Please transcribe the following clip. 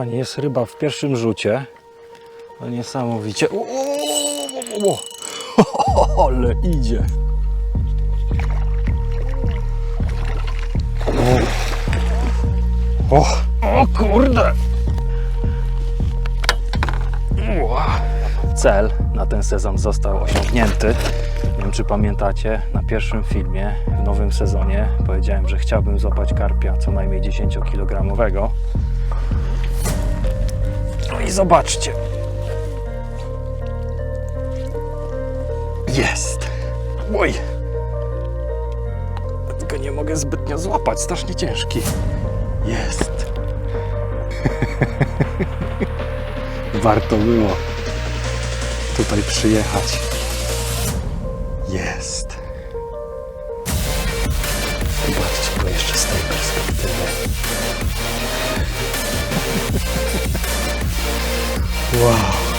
Kochani, jest ryba w pierwszym rzucie. No niesamowicie. O, ale idzie. O, o, kurde. Cel na ten sezon został osiągnięty. Nie wiem, czy pamiętacie, na pierwszym filmie w nowym sezonie powiedziałem, że chciałbym złapać karpia co najmniej 10-kilogramowego. No i zobaczcie. Jest. Oj. Tylko nie mogę zbytnio złapać, strasznie ciężki. Jest. Warto było tutaj przyjechać. Jest. Wow.